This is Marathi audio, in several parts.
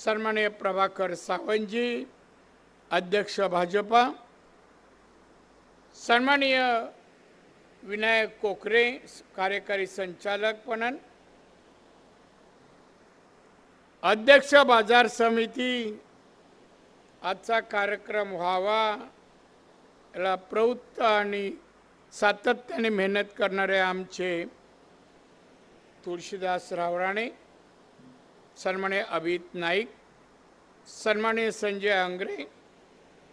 सन्माननीय प्रभाकर सावंतजी अध्यक्ष भाजपा सन्माननीय विनायक कोकरे कार्यकारी संचालक पणन अध्यक्ष बाजार समिती आजचा कार्यक्रम व्हावा याला प्रवृत्त आणि सातत्याने मेहनत करणारे आमचे तुळशीदास रावराणे सन्मान्य अभित नाईक सन्मान्य संजय आंग्रे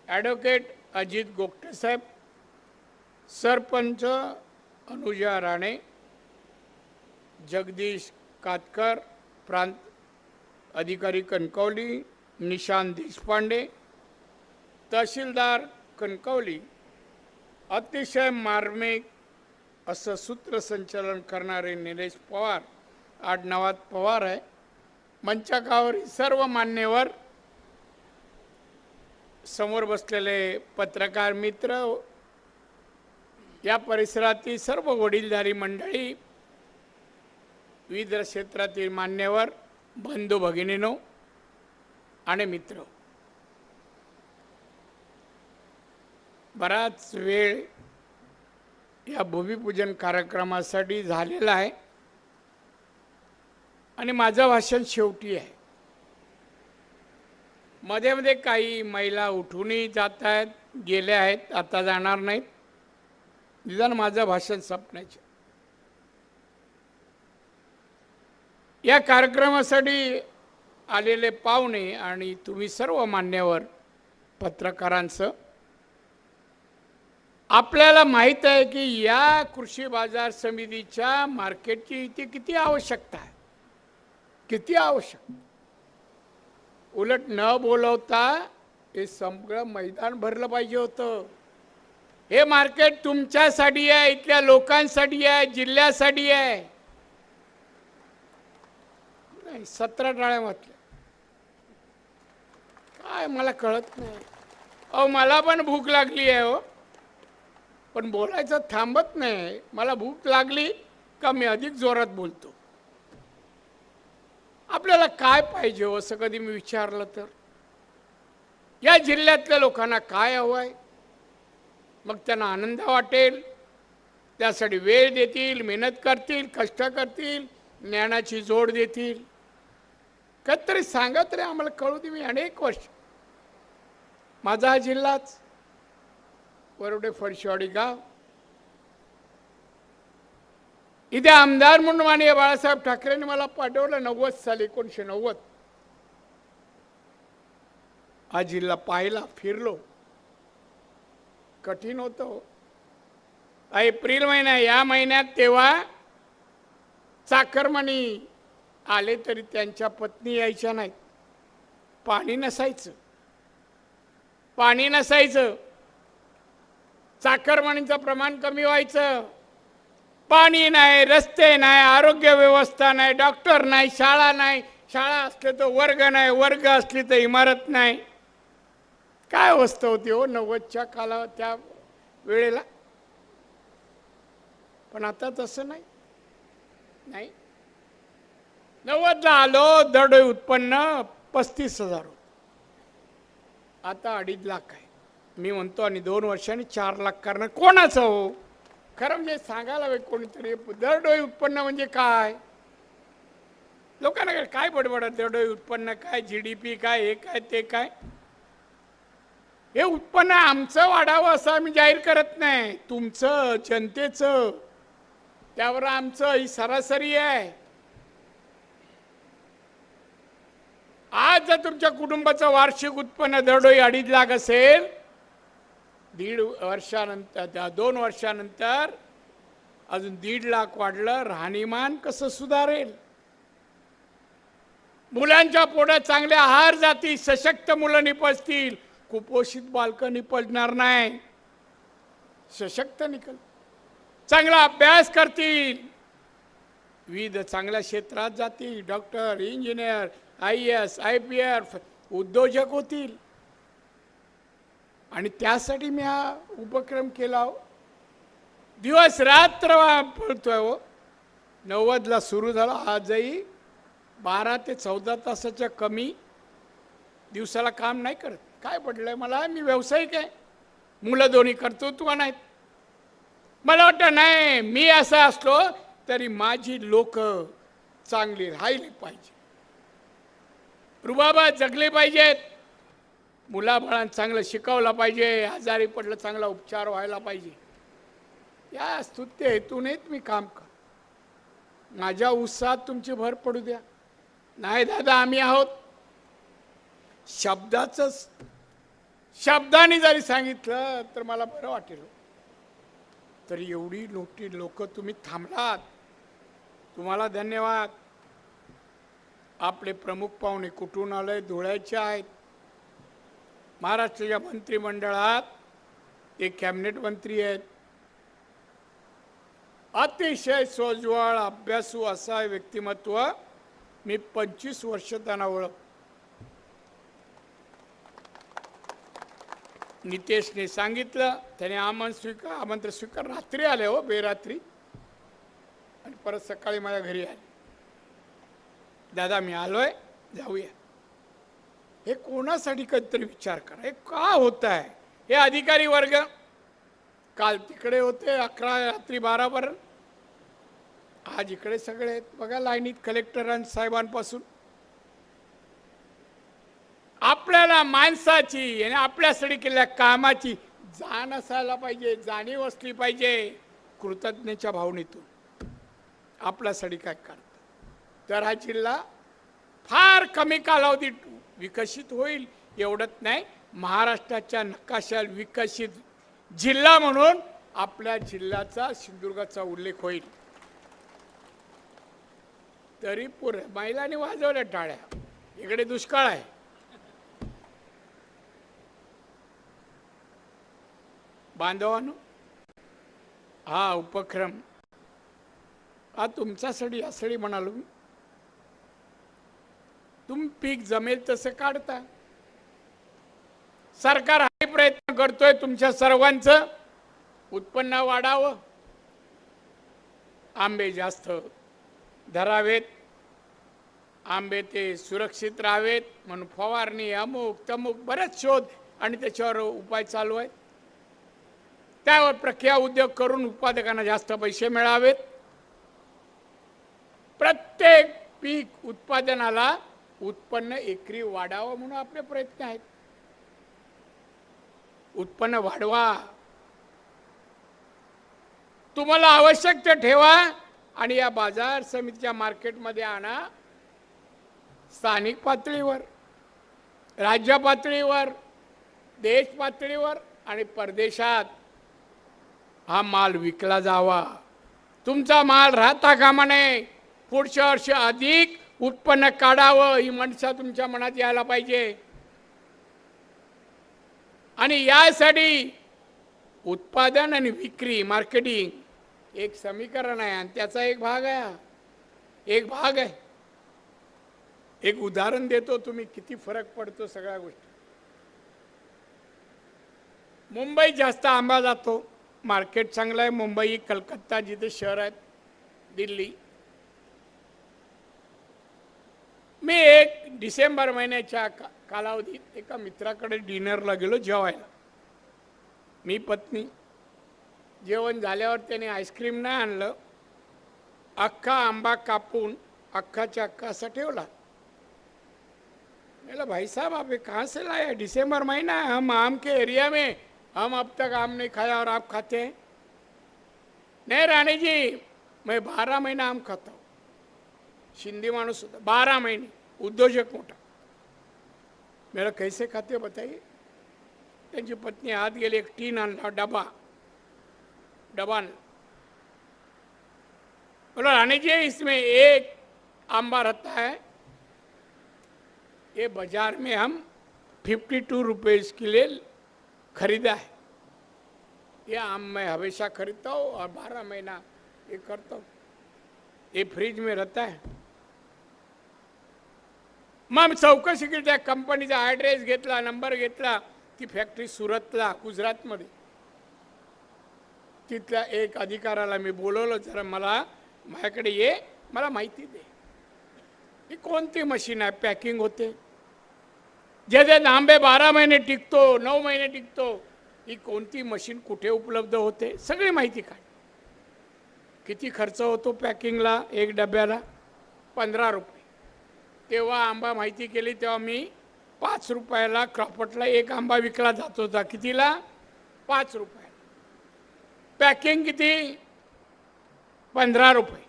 ॲडव्होकेट अजित गोगटेसाहेब सरपंच अनुजा राणे जगदीश कातकर प्रांत अधिकारी कणकवली निशांत देशपांडे तहसीलदार कणकवली अतिशय मार्मिक असं सूत्रसंचालन करणारे निलेश पवार आडनावात पवार आहे. मंचकावरील सर्व मान्यवर समोर बसलेले पत्रकार मित्र या परिसरातील सर्व वडीलधारी मंडळी विविध क्षेत्रातील मान्यवर बंधू भगिनीनो आणि मित्र. बराच वेळ या भूमिपूजन कार्यक्रमासाठी झालेला आहे. आणि माझं भाषण शेवटी आहे. मध्ये मध्ये काही महिला उठूनही जात आहेत गेल्या आहेत आता जाणार नाहीत. निदान माझं भाषण संपण्याचे. या कार्यक्रमासाठी आलेले पाहुणे आणि तुम्ही सर्व मान्यवर पत्रकारांचं आपल्याला माहीत आहे की या कृषी बाजार समितीच्या मार्केटची इथे किती आवश्यकता आहे? किती आवश्यक? उलट न बोलवता हे सगळं मैदान भरलं पाहिजे होतं. हे मार्केट तुमच्यासाठी आहे इथल्या लोकांसाठी आहे जिल्ह्यासाठी आहे. नाही सतरा टाळ्या म्हटल्या काय मला कळत नाही. अहो मला पण भूक लागली आहे हो. पण बोलायचं थांबत नाही. मला भूक लागली का मी अधिक जोरात बोलतो? आपल्याला काय पाहिजे हो असं कधी मी विचारलं तर? या जिल्ह्यातल्या लोकांना काय हवं आहे मग त्यांना आनंद वाटेल त्यासाठी वेळ देतील मेहनत करतील कष्ट करतील ज्ञानाची जोड देतील. काहीतरी सांगा तरी आम्हाला कळू दे मी अनेक वर्ष माझा हा जिल्हाच. वरवडे फडशेवाडी गाव. इथे आमदार म्हणून माननीय बाळासाहेब ठाकरेंनी मला पाठवलं नव्वद साली एकोणीशे नव्वद. हा जिल्हा पाहिला फिरलो. कठीण होतं हो. एप्रिल महिना या महिन्यात तेव्हा चाकरमणी आले तरी त्यांच्या पत्नी यायच्या नाहीत. पाणी नसायचं. पाणी नसायचं. चाकरमणीचं प्रमाण कमी व्हायचं. पाणी नाही रस्ते नाही आरोग्य व्यवस्था नाही डॉक्टर नाही शाळा नाही. शाळा असले तर वर्ग नाही वर्ग असली तर इमारत नाही. काय अवस्था होती हो नव्वदच्या काला त्या वेळेला? पण आता तसं नाही. नाही. नव्वदला आलो दरडोई उत्पन्न पस्तीस हजार होत. आता अडीच लाख आहे. मी म्हणतो आणि दोन वर्षांनी चार लाख करणार. कोणाचं हो? खरं म्हणजे सांगायला हवे कोणीतरी दरडोई उत्पन्न म्हणजे काय? लोकांना काय- काय बडबडत दरडोई उत्पन्न काय जी डी पी काय हे काय ते काय? हे उत्पन्न आमचं वाढावं असं आम्ही जाहीर करत नाही. तुमचं जनतेचं. त्यावर आमचं ही सरासरी आहे. आज जर तुमच्या कुटुंबाचं वार्षिक उत्पन्न दरडोई अडीच लाख असेल दीड वर्षानंतर त्या दोन वर्षानंतर अजून दीड लाख वाढलं राहणीमान कसं सुधारेल? मुलांच्या पोटात चांगले आहार जातील सशक्त मुलं निपजतील. कुपोषित बालकं निपजणार नाही. सशक्त निकल. चांगला अभ्यास करतील. विविध चांगल्या क्षेत्रात जातील. Doctor engineer I S I P F उद्योजक होतील. आणि त्यासाठी मी हा उपक्रम केला हो. दिवस रात्र पळतोय हो. नव्वदला सुरू झाला आजही बारा ते चौदा तासाच्या कमी दिवसाला काम नाही करत. काय पडलंय मला? मी व्यावसायिक आहे. मुलं दोन्ही कर्तृत्व नाहीत. मला वाटतं नाही मी असं असलो तरी माझी लोक चांगली राहिली पाहिजे. रुबाबा जगले पाहिजेत. मुलाबाळांना चांगलं शिकवलं पाहिजे आजारी पडलं चांगला उपचार व्हायला पाहिजे. या स्तुत्य हेतूनेच मी काम कर माझ्या उत्साहात तुमची भर पडू द्या. नाही दादा आम्ही आहोत. शब्दाचंच शब्दाने जरी सांगितलं तर मला बरं वाटेल हो. तर एवढी मोठी लोक तुम्ही थांबलात. तुम्हाला धन्यवाद. आपले प्रमुख पाहुणे कुठून आले? धुळ्याचे आहेत. महाराष्ट्राच्या मंत्रिमंडळात ते कॅबिनेट मंत्री आहेत. अतिशय सोज्वळ अभ्यासू असा व्यक्तिमत्व मी पंचवीस वर्ष त्यांना ओळख नितेशने सांगितलं त्याने आमंत्रण स्वीकार आमंत्रण स्वीकार. रात्री आले हो बेरात्री. आणि परत सकाळी माझ्या घरी आले. दादा मी आलोय. जाऊया. हे कोणासाठी कधीतरी विचार करा. हे का होत आहे हे अधिकारी वर्ग काल तिकडे होते अकरा रात्री बारापर्यंत आज इकडे सगळे आहेत. बघा लाईनीत कलेक्टर साहेबांपासून. आपल्याला माणसाची आणि आपल्यासाठी केलेल्या कामाची जाण असायला पाहिजे जाणीव असली पाहिजे कृतज्ञतेच्या भावनेतून. आपल्यासाठी काय करतं तर हा जिल्हा फार कमी कालावधीत विकसित होईल एवढंच नाही. महाराष्ट्राच्या नकाशात विकसित जिल्हा म्हणून आपल्या जिल्ह्याचा सिंधुदुर्गाचा उल्लेख होईल. तरी पुरे महिलांनी वाजवल्या टाळ्या. इकडे दुष्काळ आहे. बांधवानो हा उपक्रम हा तुमच्यासाठी यासाठी म्हणालो मी तुम्ही पीक जमेल तसं काढता. सरकार हा प्रयत्न करतोय तुमच्या सर्वांचं उत्पन्न वाढावं. आंबे जास्त धरावेत. आंबे ते सुरक्षित राहावेत म्हणून फवारणी अमुक तमुक बरेच शोध आणि त्याच्यावर उपाय चालू आहेत. त्यावर प्रक्रिया उद्योग करून उत्पादकांना जास्त पैसे मिळावेत. प्रत्येक पीक उत्पादनाला उत्पन्न एकरी वाढावं म्हणून आपले प्रयत्न आहेत. उत्पन्न वाढवा. तुम्हाला आवश्यक ते ठेवा आणि या बाजार समितीच्या मार्केटमध्ये आणा. स्थानिक पातळीवर राज्य पातळीवर देश पातळीवर आणि परदेशात हा माल विकला जावा. तुमचा माल राहता कामा नये. पुढच्या वर्षी अधिक उत्पन्न काढावं ही मनसा तुमच्या मनात यायला पाहिजे. आणि यासाठी उत्पादन आणि विक्री मार्केटिंग एक समीकरण आहे आणि त्याचा एक भाग आहे एक भाग आहे. एक उदाहरण देतो तुम्ही किती फरक पडतो सगळ्या गोष्टी. मुंबईत जास्त आंबा जातो मार्केट चांगलं आहे मुंबई कलकत्ता जिथे शहर आहेत दिल्ली. मी एक डिसेंबर महिन्याच्या का कालावधीत एका मित्राकडे डिनरला गेलो जेवायला. मी पत्नी जेवण झाल्यावर त्याने आईस्क्रीम नाही आणलं. अख्खा आंबा कापून अख्खाच्या अख्खा असा ठेवला. मेला भाई साहब आप कहाँ से लाए? डिसेंबर महीना है हम आम के एरिया में हम अब तक आम नहीं खाया और आप खाते हैं? नहीं रानी जी मैं बारह महीना आम खाता हूँ। शिंदे माणूस होता. बारह महीने, उद्योजक मोठा. मेरा कैसे खाते बताइए त्यांची पत्नी आत गेली, एक टीन आणला, डबा. डबा. बोला रानी जी इसमें एक आंबा रहता है. ये बाज़ार में हम फिफ्टी टू रुपीज़ के लिए खरीदा है. ये आम मैं हमेशा खरीदता हूँ और बारह महीना ये करता हूँ. ये फ्रिज में रहता है. मग चौकशी केली त्या कंपनीचा ॲड्रेस घेतला नंबर घेतला ती फॅक्टरी सुरतला गुजरातमध्ये. तिथल्या एक अधिकाराला मी बोलवलं जरा मला माझ्याकडे ये मला माहिती दे. ही कोणती मशीन आहे? पॅकिंग होते. जे जे आंबे बारा महिने टिकतो नऊ महिने टिकतो ही कोणती मशीन कुठे उपलब्ध होते? सगळी माहिती काय किती खर्च होतो पॅकिंगला एक डब्याला पंधरा रुपये. तेव्हा आंबा माहिती केली तेव्हा मी पाच रुपयाला क्रॉपटला एक आंबा विकला जात होता. कितीला? पाच रुपयाला पॅकिंग किती? पंधरा रुपये.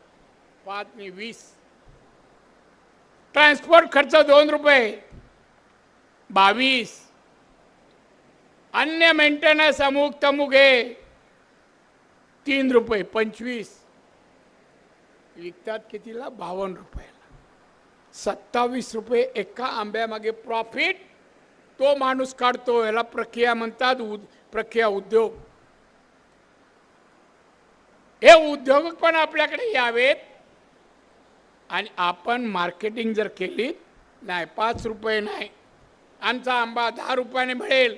पाच मी वीस. ट्रान्सपोर्ट खर्च दोन रुपये. बावीस. अन्य मेंटेनन्स अमुक तमुक हे तीन रुपये पंचवीस. विकतात कितीला? बावन्न रुपयाला. सत्तावीस रुपये एका आंब्यामागे प्रॉफिट तो माणूस काढतो याला प्रक्रिया म्हणतात उद प्रक्रिया उद्योग. हे उद्योग पण आपल्याकडे यावेत. आणि आपण मार्केटिंग जर केली नाही पाच रुपये नाही. आमचा आंबा दहा रुपयाने मिळेल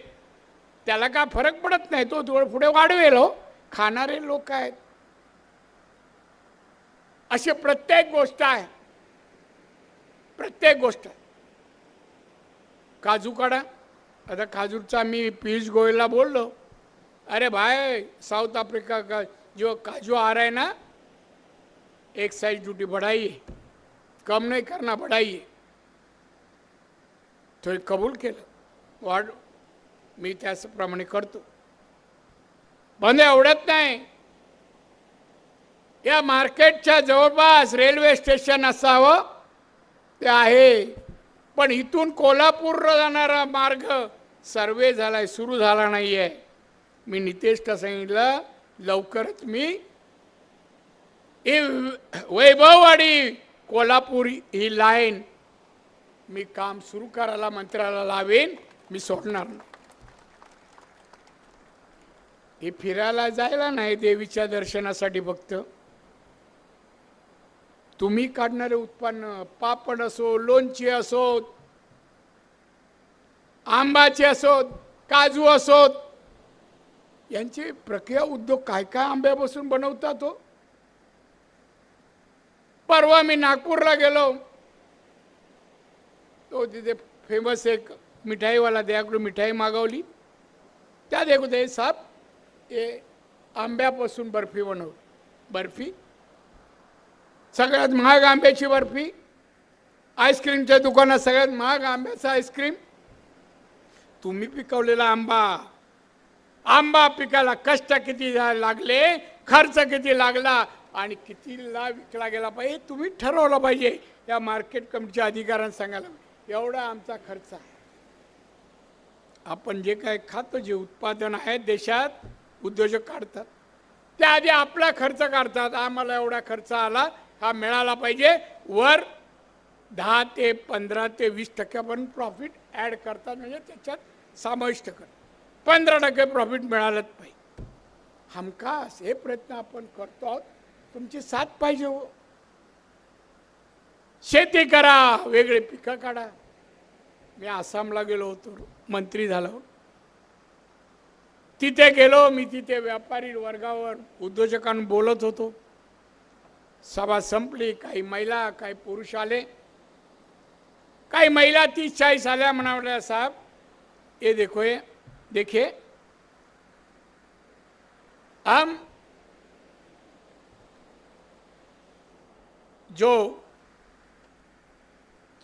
त्याला का फरक पडत नाही? तो थोडं पुढे वाढवेल हो. खाणारे लोक आहेत. अशी प्रत्येक गोष्ट आहे. प्रत्येक गोष्ट. काजू काढा. आता काजूचा मी पियुष गोयलला बोललो. अरे भाई साउथ अफ्रीका का जो काजू आ रहा है ना एक्साइज ड्यूटी बढ़ाइए कम नहीं करना बढ़ाइए तो कबूल केलं. वाढ मी त्याचप्रमाणे करतो. बंद आवडत नाही. या मार्केटच्या जवळपास रेल्वे स्टेशन असावं. ते आहे. पण इथून कोल्हापूरला जाणारा मार्ग सर्वे झालाय सुरू झाला नाही आहे मी नितेशला सांगितलं लवकरच मी हे वैभववाडी कोल्हापूर ही लाईन मी काम सुरू करायला मंत्र्याला लावेन मी सोडणार नाही. हे फिरायला जायला नाही देवीच्या दर्शनासाठी फक्त. तुम्ही काढणारे उत्पन्न पापड असो लोणची असोत आंबाचे असोत काजू असोत यांचे प्रक्रिया उद्योग काय काय आंब्यापासून बनवतात हो? परवा मी नागपूरला गेलो. तो तिथे फेमस एक मिठाईवाला त्याकडून मिठाई मागवली. त्या एक ते साहेब हे आंब्यापासून बर्फी बनवली बर्फी. सगळ्यात महाग आंब्याची बर्फी. आईस्क्रीमच्या दुकानात सगळ्यात महाग आंब्याचं आईस्क्रीम तुम्ही पिकवलेला आंबा. आंबा पिकायला कष्ट किती लागले खर्च किती लागला आणि कितीला विकला गेला पाहिजे तुम्ही ठरवलं पाहिजे. या मार्केट कमिटीच्या अधिकाऱ्यांना सांगायला एवढा आमचा खर्च आहे. आपण जे काय खातो जे उत्पादन आहे देशात उद्योजक काढतात. त्याआधी आपला खर्च काढतात. आम्हाला एवढा खर्च आला हा मिळाला पाहिजे. वर दहा ते पंधरा ते वीस टक्क्यापर्यंत प्रॉफिट ॲड करतात म्हणजे त्याच्यात समाविष्ट कर. पंधरा टक्के प्रॉफिट मिळालंच पाहिजे. हमखास हे प्रयत्न आपण करतो आहोत. तुमची साथ पाहिजे हो. शेती करा वेगळे पिकं काढा. मी आसामला गेलो होतो मंत्री झालो. तिथे गेलो मी तिथे व्यापारी वर्गावर उद्योजकांना बोलत होतो. सभा संपली काही महिला काही पुरुष आले. काही महिला तीस चाळीस आल्या म्हणाल्या साहेब ये देखो ये देखिए. हम जो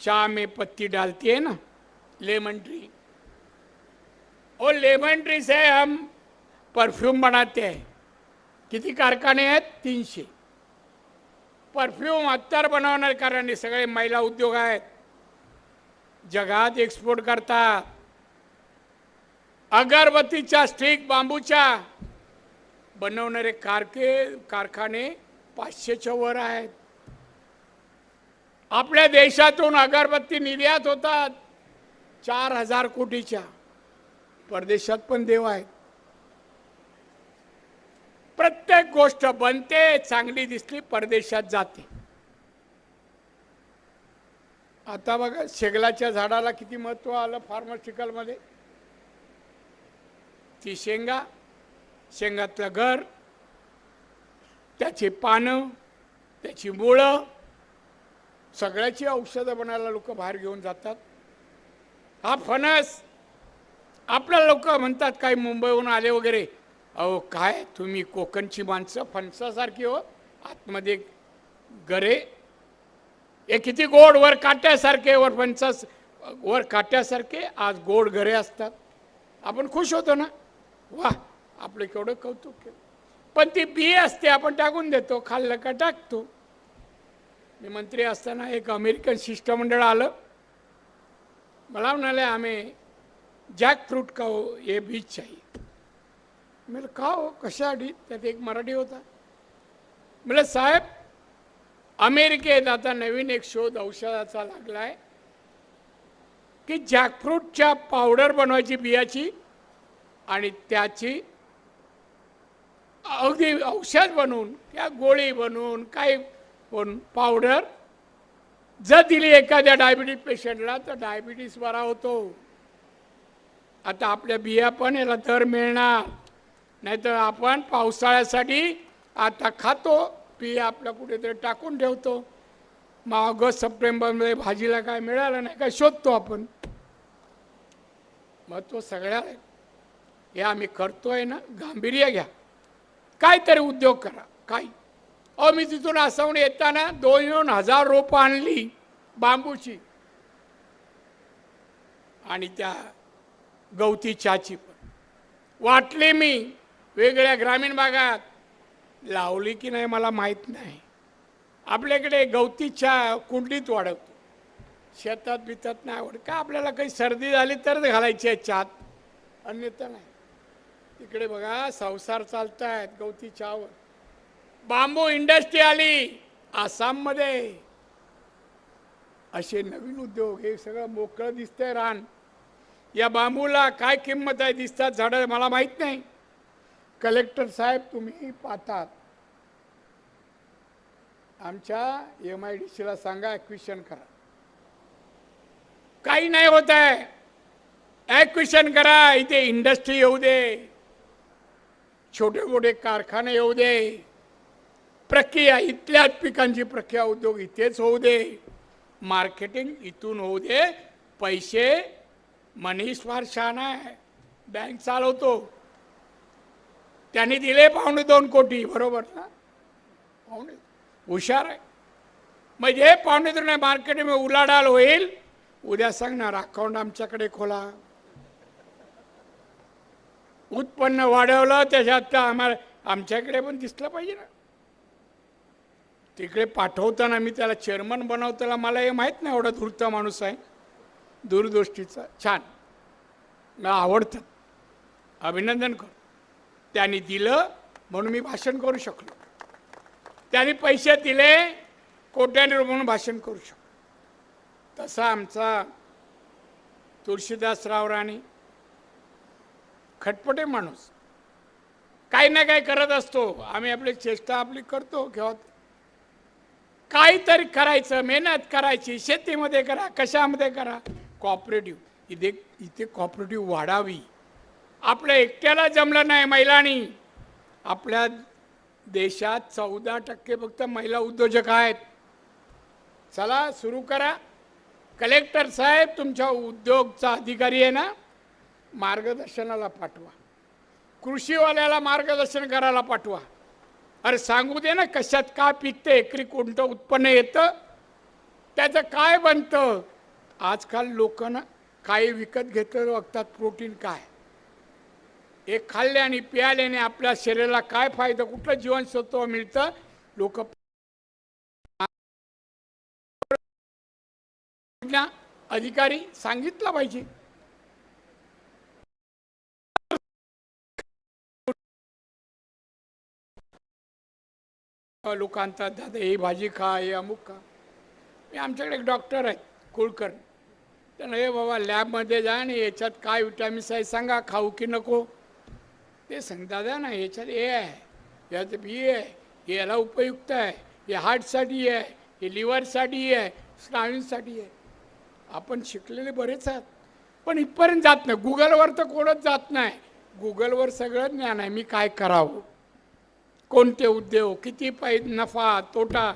चाय में पत्ती डालती है ना लेमन ट्री और लेमन ट्री से हम परफ्यूम बनाते हैं। किती कारखाने आहेत तीनशे परफ्यूम अत्तर बनवणार कारण सगळे महिला उद्योग आहेत. जगात एक्सपोर्ट करतात अगरबत्तीच्या स्टिक बांबूच्या. बनवणारे कारके कारखाने पाचशेच्या वर आहेत. आपल्या देशातून अगरबत्ती निर्यात होतात. चार हजार कोटीच्या. परदेशात पण देव आहेत. प्रत्येक गोष्ट बनते चांगली दिसली परदेशात जाते. आता बघा शेगलाच्या झाडाला किती महत्त्व आलं फार्मास्युटिकलमध्ये ती शेंगा शेंगातलं घर त्याची पानं त्याची मुळं सगळ्याची औषधं बनायला लोक बाहेर घेऊन जातात. हा फणस आपल्या लोक म्हणतात काही मुंबईहून आले वगैरे अहो काय? तुम्ही कोकणची माणसं फणसासारखी हो. आतमध्ये गरे. हे किती गोड वर काट्यासारखे वर फणसास वर काट्यासारखे आज गोड गरे असतात. आपण खुश होतो ना? वा आपलं केवढं कौतुक केलं. पण ती बी असते आपण टाकून देतो. खाल्लं का टाकतो. मी मंत्री असताना एक अमेरिकन शिष्टमंडळ आलं. मला म्हणाले आम्ही जॅक फ्रूट का हो ये बीज चाहिए मला का हो कशासाठी त्यात एक मराठी होता. म्हणलं साहेब अमेरिकेत आता नवीन एक शोध औषधाचा लागलाय की जॅकफ्रूटच्या पावडर बनवायची बियाची आणि त्याची अगदी औषध बनवून त्या गोळी बनवून काही बनवून पावडर जर दिली एखाद्या डायबिटीज पेशंटला तर डायबिटीस बरा होतो. आता आपल्या बिया पण याला दर मिळणार. नाहीतर आपण पावसाळ्यासाठी आता खातो पी आपलं कुठेतरी टाकून ठेवतो. मग ऑगस्ट सप्टेंबरमध्ये भाजीला काय मिळालं नाही काय शोधतो आपण. मग तो सगळ्या हे आम्ही करतोय ना गांभीर्य घ्या. काहीतरी उद्योग करा काही. अहो मी तिथून आसावून येताना दोन दोन हजार रोपं आणली बांबूची. आणि त्या गवती चहाची पण. वाटली मी. वेगळ्या ग्रामीण भागात. लावली की नाही मला माहीत नाही. आपल्याकडे गवतीच्या कुंडीत वाढवतो. शेतात बितात नाही आवड का आपल्याला काही सर्दी झाली तरच घालायची आहे चात? अन्यथा नाही. तिकडे बघा संसार चालतायत गवती चहावर बांबू इंडस्ट्री आली आसाममध्ये. असे नवीन उद्योग हे सगळं मोकळं दिसतंय रान. या बांबूला काय किंमत आहे दिसतात झाडं मला माहीत नाही. कलेक्टर साहेब तुम्ही पाहतात. आमच्या एम आय डी सीला सांगा ॲक्विशन करा. काही नाही होत आहे. ॲक्विशन करा इथे इंडस्ट्री येऊ दे. छोटे मोठे कारखाने येऊ दे. प्रक्रिया इथल्याच पिकांची प्रक्रिया उद्योग इथेच होऊ दे. मार्केटिंग इथून होऊ दे. पैसे मनीष फार छान आहे. बँक चालवतो. त्यांनी दिले पावणे दोन कोटी बरोबर ना? पावणे हुशार आहे. म्हणजे पावणे दोन मार्केटमध्ये उलाढाल होईल उद्या सांगणार अकाउंट आमच्याकडे खोला. उत्पन्न वाढवलं त्याच्यात आम्हाला आमच्याकडे पण दिसलं पाहिजे ना. तिकडे पाठवताना मी त्याला चेअरमन बनवताना मला हे माहीत नाही एवढा धूर्त माणूस आहे. दूरदृष्टीचा. छान. मला आवडतं. अभिनंदन कर त्यांनी दिलं म्हणून मी भाषण करू शकलो. त्यांनी पैसे दिले कोट्याने म्हणून भाषण करू शकलो. तसा आमचा तुळशीदासराव राणी खटपटे माणूस काही ना काही करत असतो. आम्ही आपली चेष्टा आपली करतो किंवा काहीतरी करायचं मेहनत करायची शेतीमध्ये करा कशामध्ये करा कॉपरेटिव्ह इथे इथे कॉपरेटिव्ह वाढावी. आपल्या एकट्याला जमलं नाही महिलांनी. आपल्या देशात चौदा टक्के फक्त महिला उद्योजक आहेत. चला सुरू करा. कलेक्टर साहेब तुमच्या उद्योगचा अधिकारी आहे ना मार्गदर्शनाला पाठवा. कृषीवाल्याला मार्गदर्शन करायला पाठवा. अरे सांगू दे ना कशात काय पिकतं एकरी कोणतं उत्पन्न येतं? त्याचं काय बनतं? आजकाल लोकांना काही विकत घेतलं बघतात प्रोटीन काय? हे खाल्ले आणि प्याल्याने आपल्या शरीराला काय फायदा? कुठलं जीवनसत्व मिळतं? लोक अधिकारी सांगितलं पाहिजे. लोकांचा दादा हे भाजी खा हे अमुक खा. मी आमच्याकडे एक डॉक्टर आहेत कुळकर. त्यांना हे बाबा लॅबमध्ये जा आणि याच्यात काय विटॅमिन्स आहे सांगा खाऊ की नको? ते सांग ना याच्यात ए आहे. याचं बी आहे. हे याला उपयुक्त आहे. हे हार्टसाठी आहे. हे लिव्हरसाठी आहे. स्नायूंसाठी आहे. आपण शिकलेले बरेच आहात. पण इथपर्यंत जात नाही. गुगलवर तर कोणच जात नाही. गुगलवर सगळं ज्ञान आहे. मी काय करावं? कोणते उद्योग? किती पै नफा तोटा?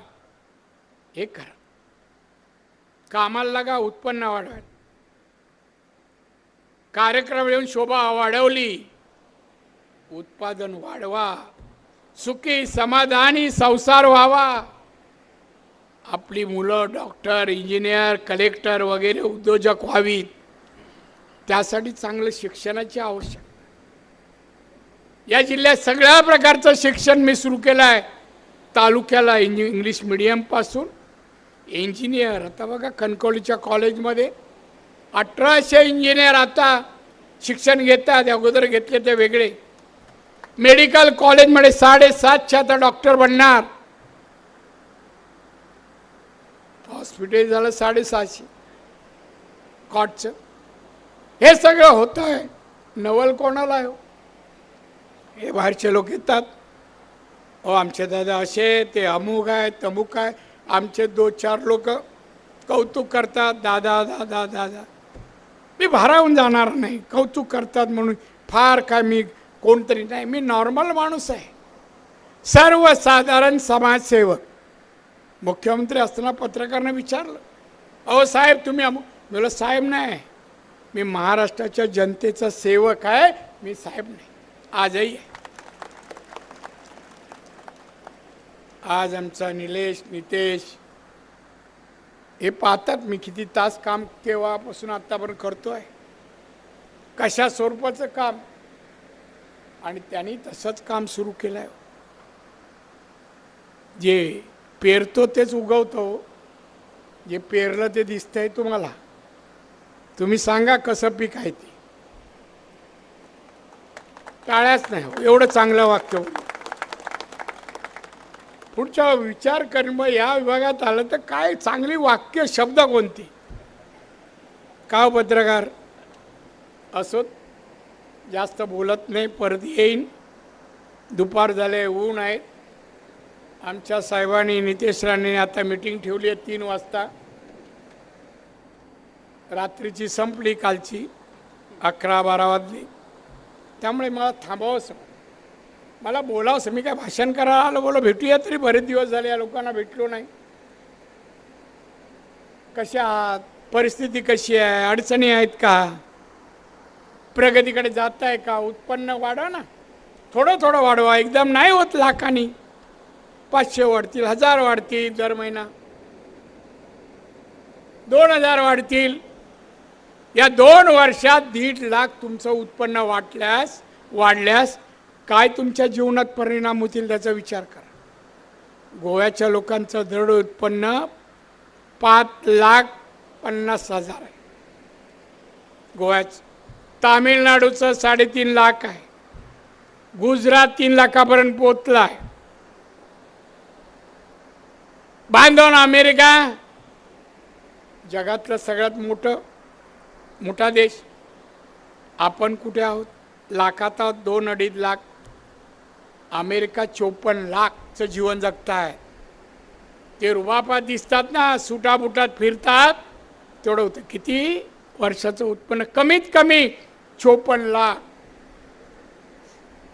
हे करा. कामाला लागा उत्पन्न वाढवा. कार्यक्रम येऊन शोभा वाढवली. उत्पादन वाढवा सुखी समाधानी संसार व्हावा. आपली मुलं डॉक्टर इंजिनियर कलेक्टर वगैरे उद्योजक व्हावीत. त्यासाठी चांगलं शिक्षणाची आवश्यकता. या जिल्ह्यात सगळ्या प्रकारचं शिक्षण मी सुरू केलं आहे तालुक्याला इंजि इंग्लिश मिडियमपासून इंजिनियर आता बघा कणकवलीच्या कॉलेजमध्ये अठराशे इंजिनियर आता शिक्षण घेतात. अगोदर घेतले ते वेगळे. मेडिकल कॉलेजमध्ये साडेसातशे आता डॉक्टर बनणार. हॉस्पिटल झालं साडेसहाशे. कॉटचं. हे सगळं होतं आहे नवल कोणाला आहे हो? हे बाहेरचे लोक येतात. हो आमचे दादा असे ते अमुक आहे तमुक आहे आमचे दोन चार लोक कौतुक करतात. दादा दादा दादा. मी भारावून जाणार नाही. कौतुक करतात म्हणून. फार काय मी कोणतरी नाही. मी नॉर्मल माणूस आहे. सर्वसाधारण समाजसेवक. मुख्यमंत्री असताना पत्रकारांना विचारलं अहो साहेब तुम्ही अमुक साहेब नाही. मी महाराष्ट्राच्या जनतेचा सेवक आहे. मी साहेब नाही. आजही आहे. आज आमचा निलेश नितेश हे पाहतात मी किती तास काम केव्हापासून आत्तापर्यंत आहे कशा स्वरूपाचं काम? आणि त्यांनी तसंच काम सुरू केलं आहे जे पेरतो तेच उगवतो. जे पेरलं ते दिसतंय तुम्हाला. तुम्ही सांगा कसं पीक आहे ते. टाळ्याच नाही हो, एवढं चांगलं वाक्य पुढच्या विचार कर मग या विभागात आलं तर काय चांगली वाक्य शब्द कोणती? का हो, पत्रकार? असोत जास्त बोलत नाही परत येईन. दुपार झाले ऊन आहेत आमच्या साहेबांनी नितेश राणेने आता मिटिंग ठेवली आहे तीन वाजता. रात्रीची संपली कालची अकरा बारा वाजली. त्यामुळे मला थांबावंसं मला बोलावंसं मी काय भाषण करायला आलो बोलो भेटूया तरी बरेच दिवस झाले या लोकांना भेटलो नाही. कशा आहात? परिस्थिती कशी आहे? अडचणी आहेत का? प्रगतीकडे जात आहे का? उत्पन्न वाढवा ना. थोडं थोडं वाढवा. एकदम नाही होत लाखांनी. पाचशे वाढतील हजार वाढतील दर महिना. दोन हजार वाढतील. या दोन वर्षात दीड लाख तुमचं उत्पन्न वाटल्यास वाढल्यास काय तुमच्या जीवनात परिणाम होतील त्याचा विचार करा. गोव्याच्या लोकांचं दृढ उत्पन्न पाच लाख पन्नास हजार आहे. गोव्याचं तामिळनाडूचं साडेतीन लाख आहे. गुजरात तीन लाखापर्यंत पोचला आहे. बांधवून अमेरिका जगातलं सगळ्यात मोठं मोठा देश. आपण कुठे आहोत? लाखात आहोत दोन अडीच लाख. अमेरिका चोपन्न लाखचं जीवन जगताय. ते रुबापात दिसतात ना सुटाबुटात फिरतात. तेवढं होतं. किती? वर्षाचं उत्पन्न कमीत कमी चोपन्न लाख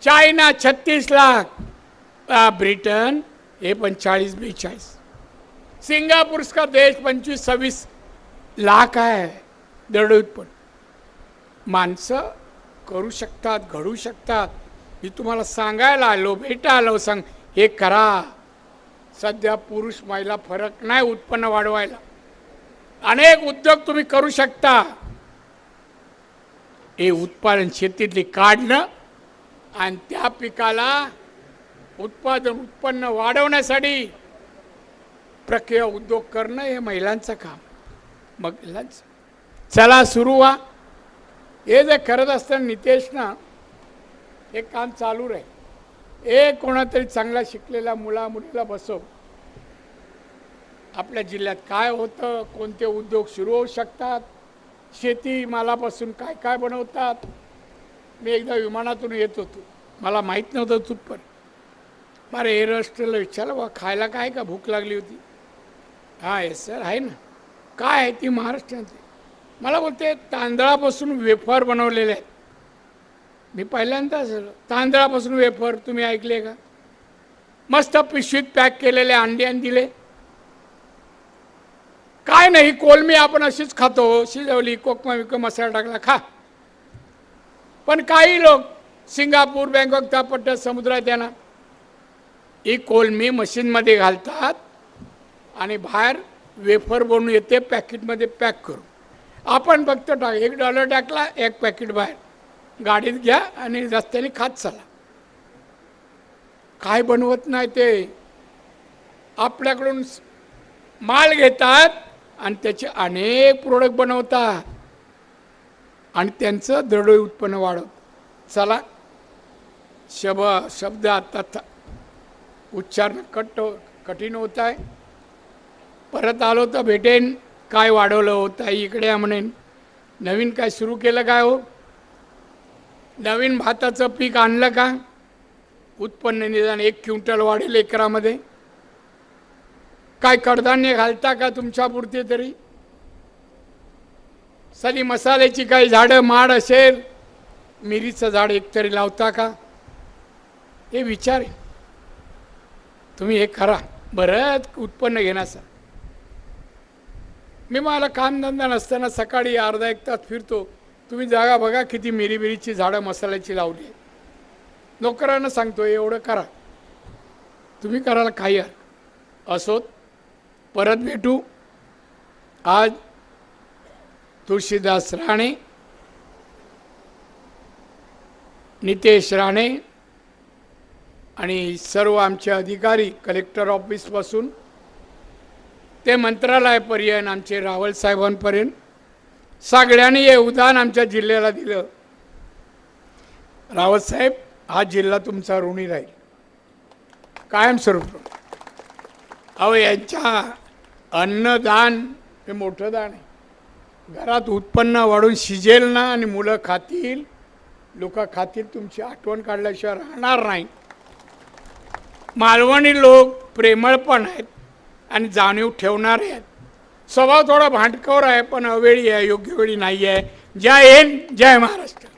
चायना छत्तीस लाख ब्रिटन हे पण चाळीस बेचाळीस. सिंगापूरचा देश पंचवीस सव्वीस लाख आहे दरड माणसं करू शकतात घडू शकतात. मी तुम्हाला सांगायला आलो भेटा आलो सांग हे करा. सध्या पुरुष महिला फरक नाही उत्पन्न वाढवायला. अनेक उद्योग तुम्ही करू शकता. हे उत्पादन शेतीतली काढणं आणि त्या पिकाला उत्पादन उत्पन्न वाढवण्यासाठी प्रक्रिया उद्योग करणं हे महिलांचं काम. महिलांचं. चला सुरू व्हा. हे जे करत असताना नितेश ना हे काम चालू राहील. हे कोणातरी चांगला शिकलेला मुला मुलीला बसव. आपल्या जिल्ह्यात काय होतं कोणते उद्योग सुरू होऊ शकतात? शेती मालापासून काय काय बनवतात? मी एकदा विमानातून येत होतो. मला माहीत नव्हतं तुटपण बरं एअर हॉस्टेलला विचारलं बा खायला काय का भूक लागली होती? हां येस सर आहे ना. काय आहे ती महाराष्ट्राची मला बोलते तांदळापासून वेफर बनवलेले आहेत. मी पहिल्यांदा सर तांदळापासून वेफर तुम्ही ऐकले का? मस्त पिशवीत पॅक केलेले अंडे आणि दिले. काय नाही कोलमी आपण अशीच खातो. शिजवली कोकमा विक मसाला टाकला खा. पण काही लोक सिंगापूर बँकॉक त्या पट्ट्यात समुद्रात येणार ही कोलमी मशीनमध्ये घालतात आणि बाहेर वेफर बनून येते पॅकेटमध्ये पॅक करून. आपण फक्त टाक एक डॉलर टाकला एक पॅकेट बाहेर. गाडीत घ्या आणि रस्त्याने खात चला. काय बनवत नाही ते. आपल्याकडून माल घेतात आणि त्याचे अनेक प्रोडक्ट बनवतात. आणि त्यांचं दरडोई उत्पन्न वाढवत चला शब शब्द आता थ- उच्चारण कट कठीण होत आहे. परत आलो तर भेटेन काय वाढवलं होतं इकडे म्हणेन नवीन काय सुरू केलं काय हो? नवीन भाताचं पीक आणलं का? उत्पन्न निदान एक क्विंटल वाढेल एकरामध्ये. काय कडधान्य घालता का तुमच्यापुरते तरी? साधी मसाल्याची काही झाडं माड असेल मिरीचं झाड एक तरी लावता का? हे विचार आहे. तुम्ही हे करा. बरंच उत्पन्न घेण्याचा मी मला कामधंदा नसताना सकाळी अर्धा एक तास फिरतो. तुम्ही जागा बघा किती मिरी मिरीची झाडं मसाल्याची लावली आहेत. नोकरांना सांगतो एवढं करा. तुम्ही करायला काही असोत परत भेटू. आज तुळशीदास राणे नितेश राणे आणि सर्व आमचे अधिकारी कलेक्टर ऑफिसपासून ते मंत्रालयापर्यंत आमचे रावल साहेबांपर्यंत. सगळ्यांनी हे उदाहरण आमच्या जिल्ह्याला दिलं. रावत साहेब हा जिल्हा तुमचा ऋणी राहील. कायमस्वरूप. अहो यांच्या अन्नदान हे मोठं दान आहे. घरात उत्पन्न वाढून शिजेल ना आणि मुलं खातील लोक खातील तुमची आठवण काढल्याशिवाय राहणार नाही. मालवणी लोक प्रेमळ पण आहेत आणि जाणीव ठेवणारे आहेत. स्वभाव थोडा भांडकवर आहे पण अवेळी आहे योग्य वेळी नाही आहे जय हिंद जय महाराष्ट्र.